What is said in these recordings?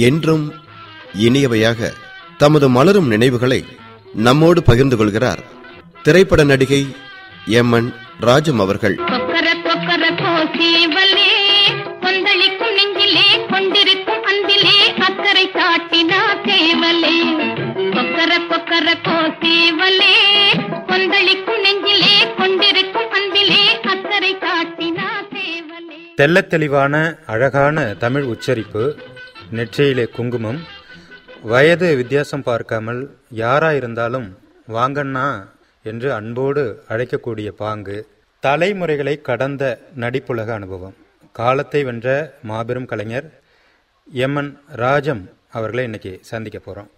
என்றும் இனியவையாக தமது மலரும் நினைவுகளை நம்மோடு பகிர்ந்து கொள்கிறார் திரைப்பட நடிகை எம் என் ராஜம் அவர்கள். தெள்ளத் தெளிவான அழகான தமிழ் உச்சரிப்பு நெற்றியிலே குங்குமம். வயது வித்தியாசம் பார்க்காமல் யாராக இருந்தாலும் வாங்கண்ணா என்று அன்போடு அழைக்கக்கூடிய பாங்கு. தலைமுறைகளை கடந்த நடிப்புலக அனுபவம். காலத்தை வென்ற மாபெரும் கலைஞர் எம் என் ராஜம் அவர்களை இன்னைக்கு சந்திக்க போகிறோம்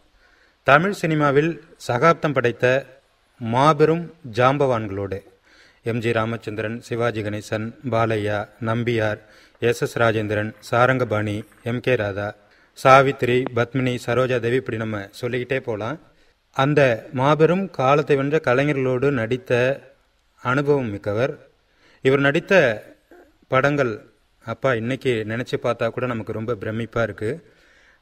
தமிழ் சினிமாவில் சகாப்தம் படைத்த மாபெரும் ஜாம்பவான்களோடு MG Ramachandran Sivaji Ganesan Balaiah Nambiar S. S. Rajendran Sarangapani M. K. Radha Savithri Padmini Saroja Devi இப்படி நம்ம சொல்லிக்கிட்டே போகலாம் அந்த மாபெரும் காலத்தை வென்ற கலைஞர்களோடு நடித்த அனுபவம் மிக்கவர். இவர் நடித்த படங்கள் அப்பா இன்னைக்கு நினச்சி பார்த்தா கூட நமக்கு ரொம்ப பிரமிப்பாக இருக்குது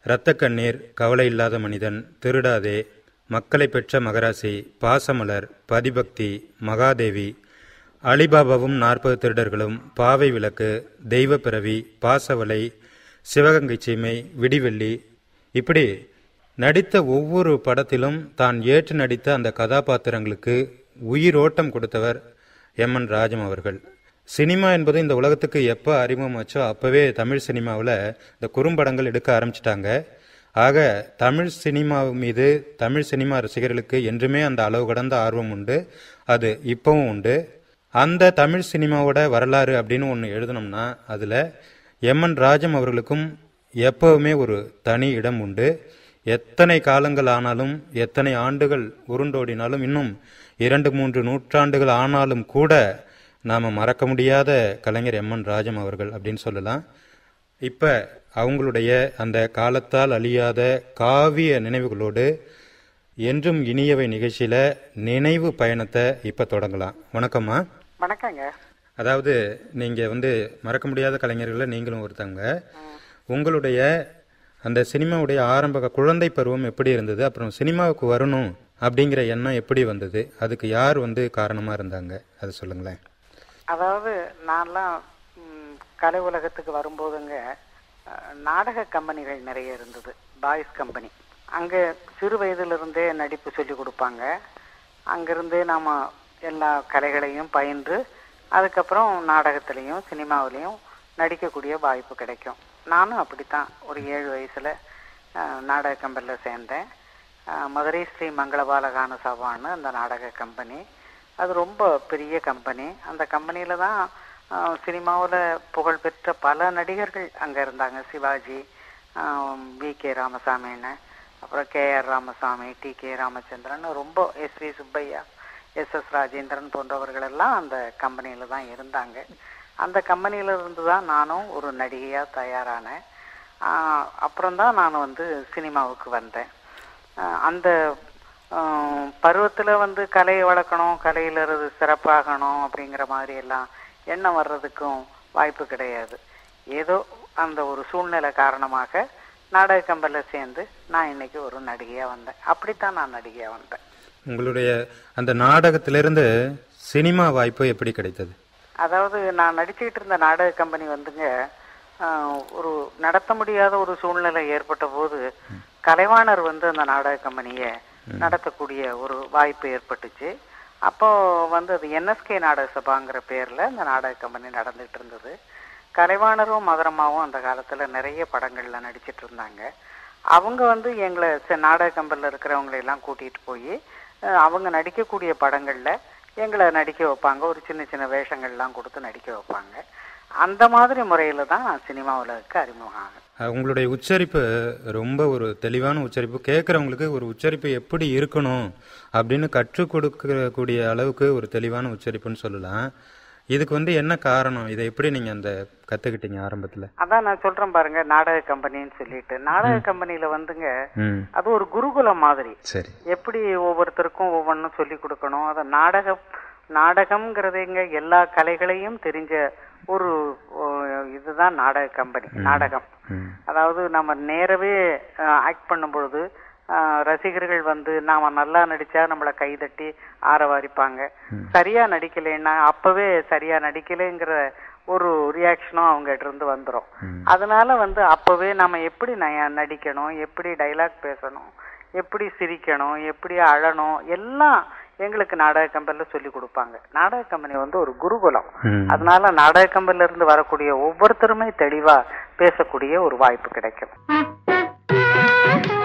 இரத்த கண்ணீர் கவலை இல்லாத மனிதன் திருடாதே மக்களை பெற்ற மகராசி பாசமலர் பதிபக்தி மகாதேவி அலிபாபாவும் நாற்பது திருடர்களும் பாவை விளக்கு தெய்வ பிறவி பாசவலை சிவகங்கை சீமை விடிவெள்ளி. இப்படி நடித்த ஒவ்வொரு படத்திலும் தான் ஏற்று நடித்த அந்த கதாபாத்திரங்களுக்கு உயிரோட்டம் கொடுத்தவர் எம் என் ராஜம் அவர்கள். சினிமா என்பது இந்த உலகத்துக்கு எப்போ அறிமுகமாச்சோ அப்போவே தமிழ் சினிமாவில் இந்த குறும்படங்கள் எடுக்க ஆரம்பிச்சிட்டாங்க. ஆக தமிழ் சினிமா மீது தமிழ் சினிமா ரசிகர்களுக்கு என்றுமே அந்த அளவு கடந்த ஆர்வம் உண்டு. அது இப்போவும் உண்டு. அந்த தமிழ் சினிமாவோட வரலாறு அப்படின்னு ஒன்று எழுதணும்னா அதில் எம் என் ராஜம் அவர்களுக்கும் எப்பவுமே ஒரு தனி இடம் உண்டு. எத்தனை காலங்கள் ஆனாலும் எத்தனை ஆண்டுகள் உருண்டோடினாலும் இன்னும் இரண்டு மூன்று நூற்றாண்டுகள் ஆனாலும் கூட நாம் மறக்க முடியாத கலைஞர் எம் என் ராஜம் அவர்கள் அப்படின்னு சொல்லலாம். இப்போ அவங்களுடைய அந்த காலத்தால் அழியாத காவிய நினைவுகளோடு என்றும் இனியவை நிகழ்ச்சியில் நினைவு பயணத்தை இப்போ தொடங்கலாம். வணக்கம்மா. வணக்கங்க. அதாவது நீங்கள் வந்து மறக்க முடியாத கலைஞர்களில் நீங்களும் ஒருத்தங்க உங்களுடைய அந்த சினிமாவுடைய ஆரம்ப குழந்தை பருவம் எப்படி இருந்தது? அப்புறம் சினிமாவுக்கு வரணும் அப்படிங்கிற எண்ணம் எப்படி வந்தது? அதுக்கு யார் வந்து காரணமாக இருந்தாங்க? அது சொல்லுங்களேன். அதாவது நான்லாம் கலை உலகத்துக்கு வரும்போதுங்க நாடக கம்பெனிகள் நிறைய இருந்தது. Boys company. அங்கே சிறு வயதிலிருந்தே நடிப்பு சொல்லி கொடுப்பாங்க. அங்கிருந்தே நாம் எல்லா கலைகளையும் பயின்று அதுக்கப்புறம் நாடகத்துலேயும் சினிமாவிலையும் நடிக்கக்கூடிய வாய்ப்பு கிடைக்கும். நானும் அப்படித்தான். ஒரு ஏழு வயசில் நாடக கம்பெனியில் சேர்ந்தேன். மதுரை ஸ்ரீ மங்களபாலகான சபான்னு அந்த நாடக கம்பெனி. அது ரொம்ப பெரிய கம்பெனி. அந்த கம்பெனியில் தான் சினிமாவில் புகழ்பெற்ற பல நடிகர்கள் அங்கே இருந்தாங்க. சிவாஜி வி. கே. ராமசாமின்னு அப்புறம் K. R. Ramasamy T. K. Ramachandran ரொம்ப S. V. Subbaiah S S Rajendran போன்றவர்கள் எல்லாம் அந்த கம்பெனியில் தான் இருந்தாங்க. அந்த கம்பெனியில் இருந்து தான் நானும் ஒரு நடிகையாக தயாரானேன் அப்புறம்தான் நான் வந்து சினிமாவுக்கு வந்தேன். அந்த பருவத்தில் வந்து கலையை வளர்க்கணும் கலையில் இருந்து சிறப்பாகணும் அப்படிங்கிற மாதிரி எல்லாம் எண்ணம் வர்றதுக்கும் வாய்ப்பு கிடையாது. ஏதோ அந்த ஒரு சூழ்நிலை காரணமாக நாடக கம்பலில் சேர்ந்து நான் இன்னைக்கு ஒரு நடிகையாக வந்தேன். அப்படித்தான் நான் நடிகையாக வந்தேன். உங்களுடைய அந்த நாடகத்திலிருந்து சினிமா வாய்ப்பு எப்படி கிடைத்தது? அதாவது நான் நடிச்சுக்கிட்டு இருந்த நாடக கம்பெனி வந்துங்க ஒரு நடத்த முடியாத ஒரு சூழ்நிலை ஏற்பட்ட போது கலைவாணர் வந்து அந்த நாடக கம்பெனியை நடத்தக்கூடிய ஒரு வாய்ப்பு ஏற்பட்டுச்சு. அப்போ வந்து அது என்எஸ்கே நாடக சபாங்கிற பேர்ல இந்த நாடக கம்பெனி நடந்துட்டு இருந்தது. கலைவாணரும் மதுரமாவும் அந்த காலத்துல நிறைய படங்கள்ல நடிச்சிட்டு இருந்தாங்க. அவங்க வந்து எங்களை ச- நாடக கம்பெனியில் இருக்கிறவங்களை எல்லாம் கூட்டிட்டு போய் அவங்க நடிக்கக்கூடிய படங்களில் எங்களை நடிக்க வைப்பாங்க. ஒரு சின்ன சின்ன வேஷங்கள்லாம் கொடுத்து நடிக்க வைப்பாங்க. அந்த மாதிரி முறையில் தான் நான் சினிமா உலகுக்கு அறிமுகம் உங்களுடைய உச்சரிப்பு ரொம்ப ஒரு தெளிவான உச்சரிப்பு. கேட்குறவங்களுக்கு ஒரு உச்சரிப்பு எப்படி இருக்கணும் அப்படின்னு கற்றுக் கொடுக்கக்கூடிய அளவுக்கு ஒரு தெளிவான உச்சரிப்புன்னு சொல்லலாம். இதுக்கு வந்து என்ன காரணம்? இதை எப்படி நீங்க அந்த கத்துக்கிட்டீங்க ஆரம்பத்துல? அதான் நான் சொல்றேன் பாருங்க நாடக கம்பெனின்னு சொல்லிட்டு. நாடக கம்பெனியில வந்துங்க அது ஒரு குருகுலம் மாதிரி. சரி. எப்படி ஒவ்வொருத்தருக்கும் ஒவ்வொன்றும் சொல்லி கொடுக்கணும்? அதை நாடக நாடகம்ங்கிறது எங்க எல்லா கலைகளையும் தெரிஞ்ச ஒரு இதுதான் நாடக கம்பெனி நாடகம். அதாவது நம்ம நேரவே ஆக்ட் பண்ணும் பொழுது ரசிகர்கள் வந்து நாம நல்லா நடிச்சா நம்மள கைதட்டி ஆரவாரிப்பாங்க. சரியா நடிக்கலைன்னா அப்பவே சரியா நடிக்கலைங்கிற ஒரு ரியாக்ஷனும் அவங்க கிட்ட இருந்து வந்துரும். அதனால வந்து அப்பவே நம்ம எப்படி நய- நடிக்கணும் எப்படி டைலாக் பேசணும் எப்படி சிரிக்கணும் எப்படி அழணும் எல்லாம் எங்களுக்கு நாடக கம்பெனில சொல்லி கொடுப்பாங்க. நாடக கம்பெனி வந்து ஒரு குருகுலம். அதனால நாடக கம்பெனில இருந்து வரக்கூடிய ஒவ்வொருத்தருமே தெளிவா பேசக்கூடிய ஒரு வாய்ப்பு கிடைக்கும்.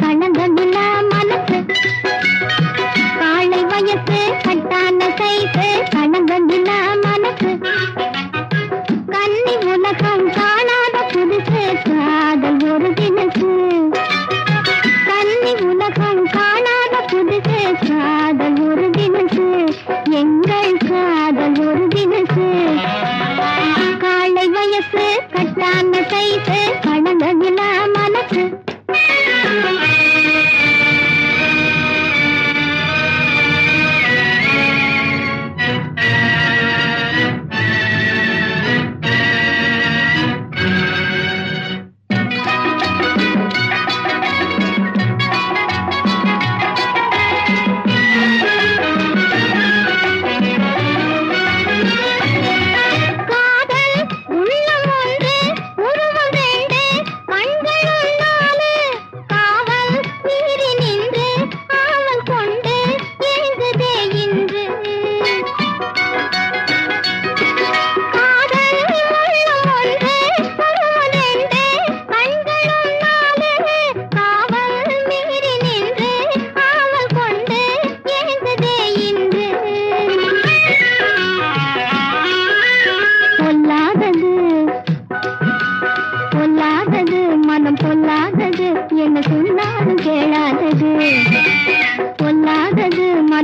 கண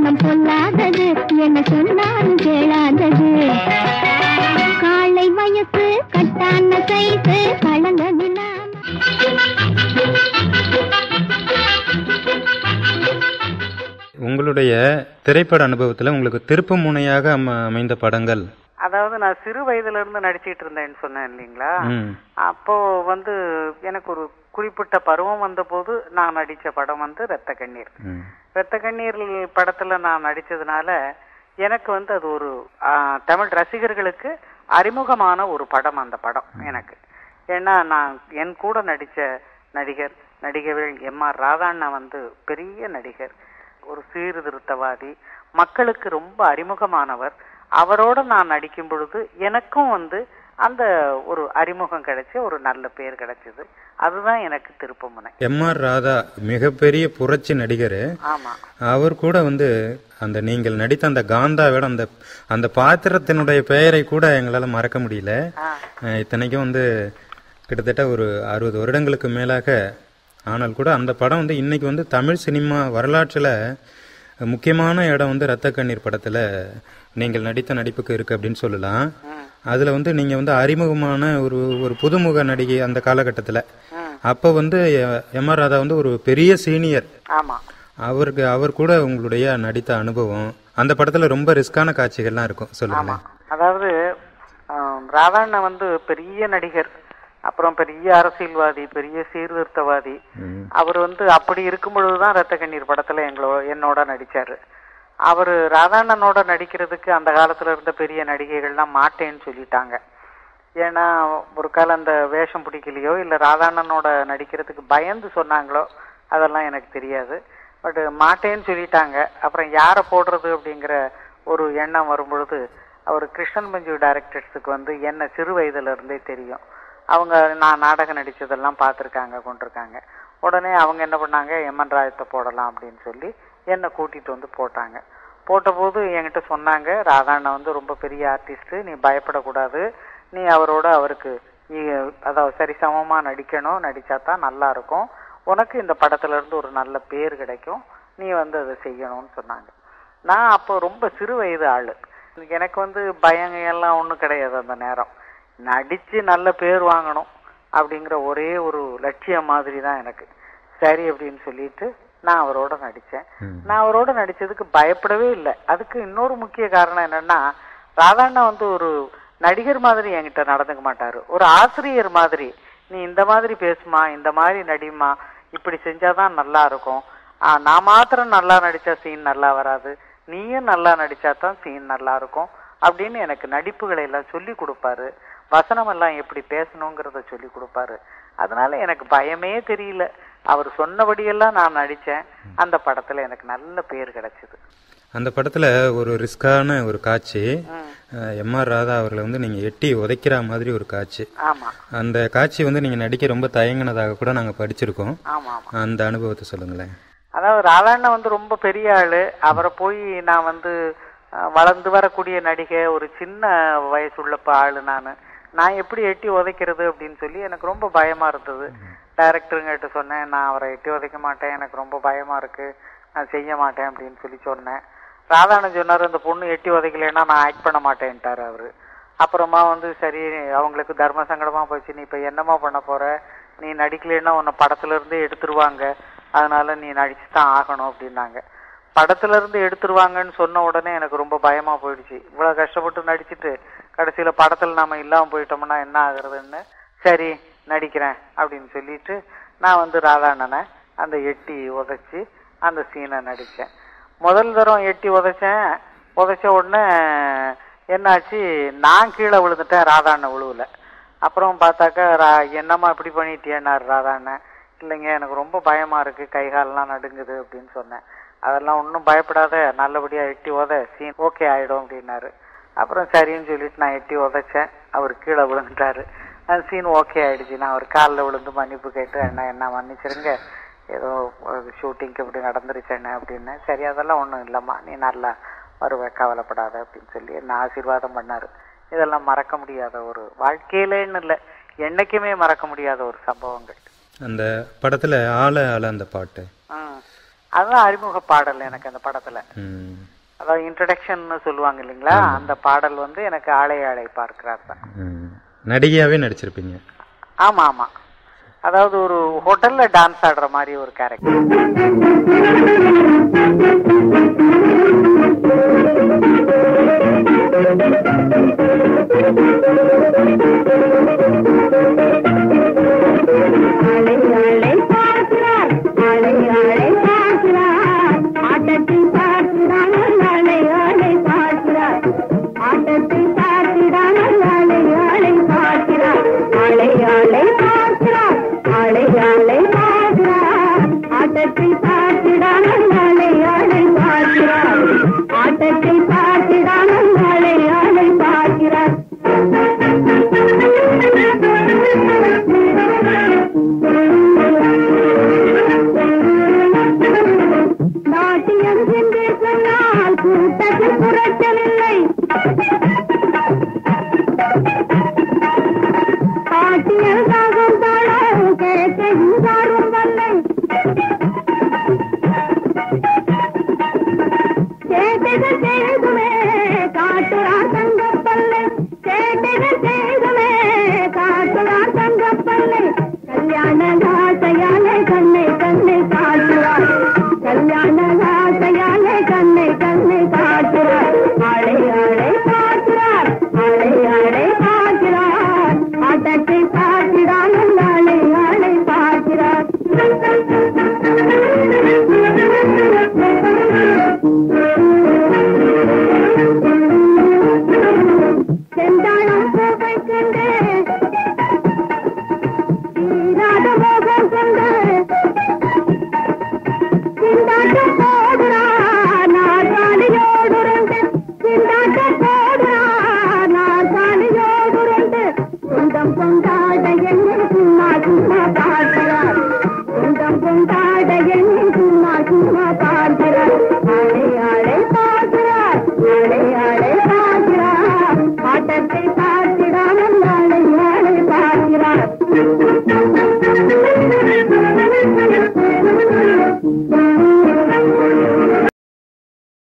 மனம் பொல்லாதது. என்ன சொன்னாலும் கேளாதது. காலை வயசு கட்டான சைசு கலங்கமில்லாம உங்களுடைய திரைப்பட அனுபவத்துல உங்களுக்கு திருப்பு முனையாக அம- அமைந்த படங்கள்? அதாவது நான் சிறு வயதுல இருந்து நடிச்சிட்டு இருந்தேன்னு சொன்னேன் இல்லைங்களா. அப்போ வந்து எனக்கு ஒரு குறிப்பிட்ட பருவம் வந்தபோது நான் நடிச்ச படம் வந்து ரத்த கண்ணீர். ரத்த கண்ணீர் படத்துல நான் நடிச்சதுனால எனக்கு வந்து அது ஒரு தமிழ் ரசிகர்களுக்கு அறிமுகமான ஒரு படம் அந்த படம் எனக்கு. ஏன்னா நான் என் கூட நடிச்ச நடிகர் நடிகர்கள் எம் ஆர் ராதாண்ணா வந்து பெரிய நடிகர். ஒரு சீர்திருத்தவாதி. மக்களுக்கு ரொம்ப அறிமுகமானவர். அவரோட நான் நடிக்கும் பொழுது எனக்கும் வந்து அந்த ஒரு அறிமுகம் கிடைச்சு ஒரு நல்ல பேர் கிடைச்சது. அதுதான் எனக்கு திருப்புமுனை. எம் ஆர் ராதா மிகப்பெரிய புரட்சி நடிகர். ஆமா. அவர் கூட வந்து அந்த நீங்கள் நடித்த அந்த காந்தாவோட அந்த அந்த பாத்திரத்தினுடைய பெயரை கூட எங்களால மறக்க முடியல. இத்தனைக்கும் வந்து கிட்டத்தட்ட ஒரு அறுபது வருடங்களுக்கு மேலாக ஆனால் கூட அந்த படம் வந்து இன்னைக்கு வந்து தமிழ் சினிமா வரலாற்றுல முக்கியமான இடம் வந்து ரத்த கண்ணீர் படத்துல நீங்கள் நடித்த நடிப்புக்கு இருக்கு அப்படின்னு சொல்லலாம். அதுல வந்து நீங்க வந்து அறிமுகமான ஒரு ஒரு புதுமுக நடிகை அந்த காலகட்டத்துல. அப்ப வந்து எம் ஆர் ராதா வந்து ஒரு பெரிய சீனியர். ஆமா. அவருக்கு அவர் கூட உங்களுடைய நடித்த அனுபவம் அந்த படத்துல ரொம்ப ரிஸ்கான காட்சிகள்லாம் இருக்கும். சொல்லுங்க அதாவது ராதாண்ணா வந்து பெரிய நடிகர் அப்புறம் பெரிய அரசியல்வாதி பெரிய சீர்திருத்தவாதி. அவர் வந்து அப்படி இருக்கும் பொழுதுதான் ரத்த கண்ணீர் படத்துல எங்களோ என்னோட நடிச்சாரு. அவர் ராதாண்ணனோட நடிக்கிறதுக்கு அந்த காலத்துல இருந்த பெரிய நடிகைகள்லாம் மாட்டேன்னு சொல்லிட்டாங்க. ஏன்னா ஒரு காலம் அந்த வேஷம் பிடிக்கலையோ இல்ல ராதாண்ணனோட நடிக்கிறதுக்கு பயந்து சொன்னாங்களோ அதெல்லாம் எனக்கு தெரியாது. பட் மாட்டேன்னு சொல்லிட்டாங்க. அப்புறம் யாரை போடுறது அப்படிங்கிற ஒரு எண்ணம் வரும்பொழுது அவர் கிருஷ்ணன் மஞ்சு டைரக்டர்ஸுக்கு வந்து என்ன சிறு வயதுல இருந்தே தெரியும். அவங்க நான் நாடகம் நடிச்சதெல்லாம் பார்த்துருக்காங்க கொண்டிருக்காங்க. உடனே அவங்க என்ன பண்ணாங்க எம்என் ராயத்தை போடலாம் அப்படின்னு சொல்லி என்னை கூட்டிகிட்டு வந்து போட்டாங்க. போட்டபோது என்கிட்ட சொன்னாங்க ராதாண்ணா வந்து ரொம்ப பெரிய ஆர்டிஸ்ட்டு நீ பயப்படக்கூடாது. நீ அவரோட அவருக்கு நீ அதாவது சரிசமமா நடிக்கணும் நடிச்சா தான் நல்லாயிருக்கும் உனக்கு இந்த படத்துலேருந்து ஒரு நல்ல பேர் கிடைக்கும். நீ வந்து அதை செய்யணும்னு சொன்னாங்க. நான் அப்போ ரொம்ப சிறு வயது ஆள். எனக்கு வந்து பயங்க எல்லாம் ஒன்றும் கிடையாது அந்த நேரம். நடித்து நல்ல பேர் வாங்கணும் அப்படிங்கிற ஒரே ஒரு லட்சியம் மாதிரி தான் எனக்கு. சரி அப்படின்னு சொல்லிட்டு நான் அவரோட நடிச்சேன். ம். நான் அவரோட நடிச்சதுக்கு பயப்படவே இல்லை. அதுக்கு இன்னொரு முக்கிய காரணம் என்னன்னா ராதாண்ணா வந்து ஒரு நடிகர் மாதிரி என்கிட்ட நடந்துக்க மாட்டாரு. ஒரு ஆசிரியர் மாதிரி நீ இந்த மாதிரி பேசுமா இந்த மாதிரி நடிமா இப்படி செஞ்சாதான் நல்லா இருக்கும். நான் மாத்திரம் நல்லா நடிச்சா சீன் நல்லா வராது. நீயும் நல்லா நடிச்சா தான் சீன் நல்லா இருக்கும். அப்படின்னு எனக்கு நடிப்புகளை எல்லாம் சொல்லி கொடுப்பாரு. வசனம் எல்லாம் எப்படி பேசணுங்கிறத சொல்லி கொடுப்பாரு. அதனால எனக்கு பயமே தெரியல. அவர் சொன்னபடியெல்லாம் நான் நடிச்சேன் அந்த படத்துல எனக்கு நல்ல பேர் கிடைச்சது. அந்த படத்துல ஒரு ரிஸ்கான ஒரு காட்சி எம் ஆர் ராதா அவர்களை வந்து நீங்க எட்டி உதைக்கிற மாதிரி ஒரு காட்சி. அந்த காட்சி வந்து நீங்க நடிக்க ரொம்ப தயங்கினதாக கூட நாங்க படிச்சிருக்கோம். அந்த அனுபவத்தை சொல்லுங்களேன். அதாவது ராதாண்ணன் வந்து ரொம்ப பெரிய ஆளு. அவரை போய் நான் வந்து வளர்ந்து வரக்கூடிய நடிகை ஒரு சின்ன வயசுள்ள ப- ஆளு நான். நான் எப்படி எட்டி உதைக்கிறது அப்படின்னு சொல்லி எனக்கு ரொம்ப பயமா இருந்தது. டைரக்டருங்கிட்ட சொன்னேன் நான் அவரை எட்டி உதைக்க மாட்டேன் எனக்கு ரொம்ப பயமாக இருக்குது நான் செய்ய மாட்டேன் அப்படின்னு சொல்லி சொன்னேன். ராதாண்ணன் சொன்னார் இந்த பொண்ணு எட்டி உதைக்கலைன்னா நான் ஆக்ட் பண்ண மாட்டேன்ட்டார் அவர். அப்புறமா வந்து சரி அவங்களுக்கு தர்ம சங்கடமாக போச்சு நீ இப்போ என்னம்மா பண்ண போகிற நீ நடிக்கலைன்னா உன்னை படத்துலேருந்து எடுத்துருவாங்க. அதனால் நீ நடிச்சு தான் ஆகணும் அப்படின்னாங்க. படத்துலேருந்து எடுத்துருவாங்கன்னு சொன்ன உடனே எனக்கு ரொம்ப பயமாக போயிடுச்சு. இவ்வளோ கஷ்டப்பட்டு நடிச்சுட்டு கடைசியில் படத்தில் நாம் இல்லாமல் போயிட்டோம்னா என்ன ஆகுறதுன்னு. சரி நடிக்கிறேன் அப்படின்னு சொல்லிட்டு நான் வந்து ராதாண்ணனை அந்த எட்டி உதச்சி அந்த சீனை நடித்தேன் முதல் தரம் எட்டி உதைச்சேன். உதைச்ச உடனே என்னாச்சு? நான் கீழே விழுந்துட்டேன் ராதாண்ணன் விழுவில் அப்புறம் பார்த்தாக்கா ரா என்னம்மா இப்படி பண்ணிட்டியன்னாரு ராதாண்ணன் இல்லைங்க எனக்கு ரொம்ப பயமாக இருக்குது கை காலெல்லாம் நடுங்குது அப்படின்னு சொன்னேன். அதெல்லாம் ஒன்றும் பயப்படாத. நல்லபடியாக எட்டி உத. சீன் ஓகே ஆகிடும் அப்படின்னாரு. அப்புறம் சரின்னு சொல்லிட்டு நான் எட்டி உதைச்சேன். அவர் கீழே விழுந்துட்டாரு. அந்த சீன் ஓகே ஆயிடுச்சு. நான் அவர் காலில் விழுந்து மன்னிப்பு கேட்டு அண்ணா என்ன மன்னிச்சிருங்க? ஏதோ ஷூட்டிங்க்கு இப்படி நடந்துருச்சு அண்ணா அப்படின்னு. சரி அதெல்லாம் ஒன்றும் இல்லைம்மா. நீ நல்லா வருவ கவலைப்படாத அப்படின்னு சொல்லி என்ன ஆசீர்வாதம் பண்ணாரு. இதெல்லாம் மறக்க முடியாத ஒரு வாழ்க்கையிலேன்னு இல்லை என்னைக்குமே மறக்க முடியாத ஒரு சம்பவங்கள். அந்த படத்துல ஆள ஆள அந்த பாட்டு. அதுதான் அறிமுக பாடல் எனக்கு அந்த படத்துல. அதாவது இன்ட்ரடக்ஷன் சொல்லுவாங்க இல்லைங்களா? அந்த பாடல் வந்து எனக்கு ஆளை ஆளை பார்க்கிறார் தான். நடிகையாவே நடிச்சிருப்பீங்க. ஆமா ஆமா அதாவது ஒரு ஹோட்டல்ல டான்ஸ் ஆடுற மாதிரி ஒரு கேரக்டர் அடையாளை ஆடுகிறார் ஆட்டத்தை